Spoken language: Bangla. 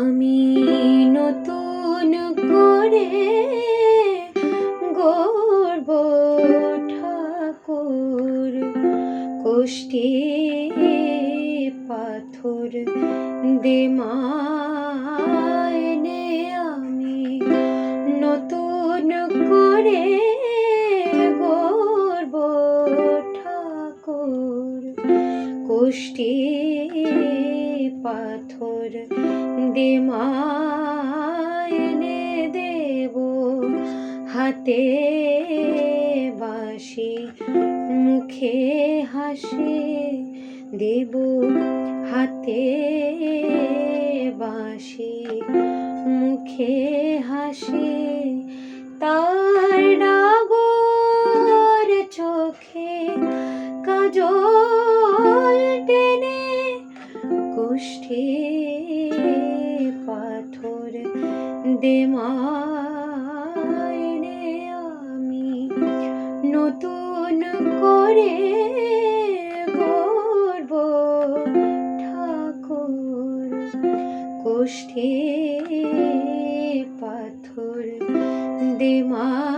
আমি নতুন করে গর্ব ঠাকুর কোষ্ঠী পাথর দে মায়নে আমি নতুন করে গর্ব ঠাকুর কোষ্ঠী পাথর দে মায়নে দেব হাতে বাসি মুখে হাসি দেব হাতে বাসি মুখে হাসি তার ডাগর চোখে কাজল টেনে কুষ্ঠে দে রে আমি নতুন করে গর্ব ঠাকুর। কোষ্ঠে পাথর দেমা